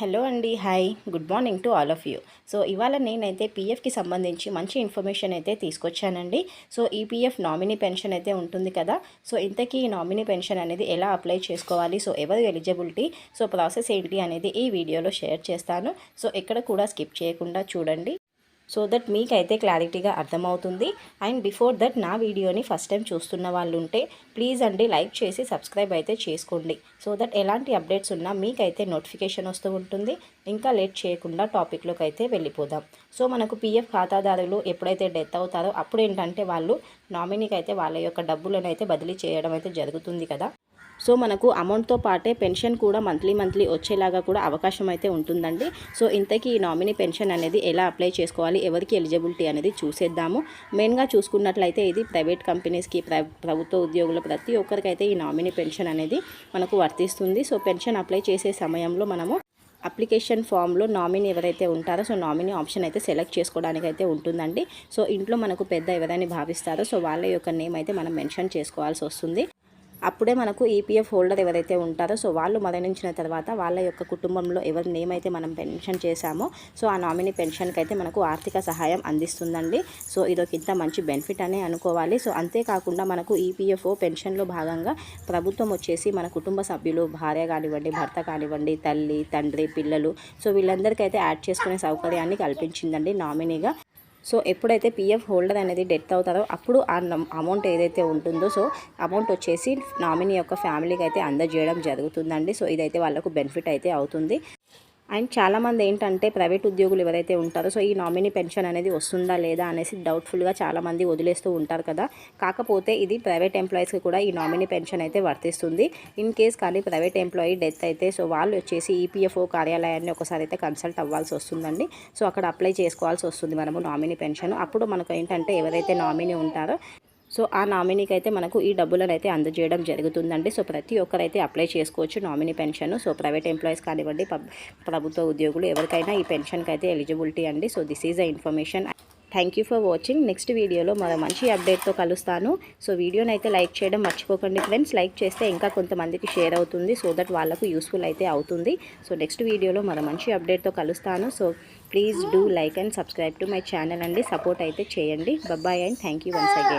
Hello అండి hi. Good morning to all of you. So ఇవాళ నేనైతే పీఎఫ్కి సంబంధించి మంచి ఇన్ఫర్మేషన్ అయితే తీసుకొచ్చానండి. సో ఈ పీఎఫ్ నామినీ పెన్షన్ అయితే ఉంటుంది కదా. సో ఇంతకీ ఈ నామినీ పెన్షన్ అనేది ఎలా అప్లై చేసుకోవాలి? సో ఎవరు ఎలిజిబిలిటీ? సో ప్రాసెస్ ఏంటి అనేది ఈ వీడియోలో షేర్ చేస్తాను. సో ఎక్కడ కూడా స్కిప్ చేయకుండా చూడండి. సో దట్ మీకైతే క్లారిటీగా అర్థమవుతుంది. అండ్ బిఫోర్ దట్ నా వీడియోని ఫస్ట్ టైం చూస్తున్న వాళ్ళు ఉంటే ప్లీజ్ అండి లైక్ చేసి సబ్స్క్రైబ్ అయితే చేసుకోండి. సో దట్ ఎలాంటి అప్డేట్స్ ఉన్నా మీకైతే నోటిఫికేషన్ వస్తూ ఉంటుంది. ఇంకా లేట్ చేయకుండా టాపిక్లోకి అయితే వెళ్ళిపోదాం. సో మనకు పీఎఫ్ ఖాతాదారులు ఎప్పుడైతే డెత్ అవుతారో అప్పుడు ఏంటంటే వాళ్ళు నామినీకి అయితే వాళ్ళ యొక్క డబ్బులను అయితే బదిలీ చేయడం అయితే జరుగుతుంది కదా. సో మనకు అమౌంట్తో పాటే పెన్షన్ కూడా మంత్లీ మంత్లీ వచ్చేలాగా కూడా అవకాశం అయితే ఉంటుందండి. సో ఇంతకీ ఈ నామినీ పెన్షన్ అనేది ఎలా అప్లై చేసుకోవాలి ఎవరికి ఎలిజిబిలిటీ అనేది చూసేద్దాము. మెయిన్గా చూసుకున్నట్లయితే ఇది ప్రైవేట్ కంపెనీస్కి ప్రభుత్వ ఉద్యోగులు ప్రతి ఒక్కరికైతే ఈ నామినీ పెన్షన్ అనేది మనకు వర్తిస్తుంది. సో పెన్షన్ అప్లై చేసే సమయంలో మనము అప్లికేషన్ ఫామ్లో నామినీ ఎవరైతే ఉంటారో సో నామినీ ఆప్షన్ అయితే సెలెక్ట్ చేసుకోవడానికి అయితే ఉంటుందండి. సో ఇంట్లో మనకు పెద్ద ఎవరైనా భావిస్తారో సో వాళ్ళ యొక్క నేమ్ అయితే మనం మెన్షన్ చేసుకోవాల్సి వస్తుంది. అప్పుడే మనకు ఈపీఎఫ్ హోల్డర్ ఎవరైతే ఉంటారో సో వాళ్ళు మరణించిన తర్వాత వాళ్ళ యొక్క కుటుంబంలో ఎవరి నేమ్ అయితే మనం పెన్షన్ చేశామో సో ఆ నామినీ పెన్షన్కి అయితే మనకు ఆర్థిక సహాయం అందిస్తుందండి. సో ఇదొక ఇంత మంచి బెనిఫిట్ అనే అనుకోవాలి. సో అంతేకాకుండా మనకు ఈపీఎఫ్ఓ పెన్షన్లో భాగంగా ప్రభుత్వం వచ్చేసి మన కుటుంబ సభ్యులు భార్య కానివ్వండి భర్త కానివ్వండి తల్లి తండ్రి పిల్లలు సో వీళ్ళందరికీ అయితే యాడ్ చేసుకునే సౌకర్యాన్ని కల్పించిందండి నామినీగా సో ఎప్పుడైతే పిఎఫ్ హోల్డర్ అనేది డెత్ అవుతారో అప్పుడు ఆ అమౌంట్ ఏదైతే ఉంటుందో సో అమౌంట్ వచ్చేసి నామినీ యొక్క ఫ్యామిలీకి అయితే అందజేయడం జరుగుతుందండి. సో ఇదైతే వాళ్ళకు బెనిఫిట్ అయితే అవుతుంది. అండ్ చాలామంది ఏంటంటే ప్రైవేట్ ఉద్యోగులు ఎవరైతే ఉంటారో సో ఈ నామినీ పెన్షన్ అనేది వస్తుందా లేదా అనేసి డౌట్ఫుల్గా చాలామంది వదిలేస్తూ ఉంటారు కదా. కాకపోతే ఇది ప్రైవేట్ ఎంప్లాయీస్కి కూడా ఈ నామినీ పెన్షన్ అయితే వర్తిస్తుంది. ఇన్ కేస్ కానీ ప్రైవేట్ ఎంప్లాయీ డెత్ అయితే సో వాళ్ళు వచ్చేసి ఈపీఎఫ్ఓ కార్యాలయాన్ని ఒకసారి అయితే కన్సల్ట్ అవ్వాల్సి వస్తుందండి. సో అక్కడ అప్లై చేసుకోవాల్సి వస్తుంది మనము నామినీ పెన్షన్. అప్పుడు మనకు ఏంటంటే ఎవరైతే నామినీ ఉంటారో సో ఆ నామినీకి అయితే మనకు ఈ డబ్బులను అయితే అందజేయడం జరుగుతుందండి. సో ప్రతి ఒక్కరైతే అప్లై చేసుకోవచ్చు nominee pension. So private employees కానివ్వండి ప్రభుత్వ ఉద్యోగులు ఎవరికైనా ఈ పెన్షన్కి అయితే ఎలిజిబిలిటీ అండి. So this is a information. Thank you for watching. Next వీడియోలో మరో మంచి అప్డేట్తో కలుస్తాను. సో వీడియోని అయితే లైక్ చేయడం మర్చిపోకండి ఫ్రెండ్స్. లైక్ చేస్తే ఇంకా కొంతమందికి షేర్ అవుతుంది. సో దట్ వాళ్ళకు యూస్ఫుల్ అయితే అవుతుంది. సో నెక్స్ట్ వీడియోలో మరో మంచి అప్డేట్తో కలుస్తాను. So please do like and subscribe to my channel అండి. సపోర్ట్ అయితే చేయండి. Bye bye and thank you once again.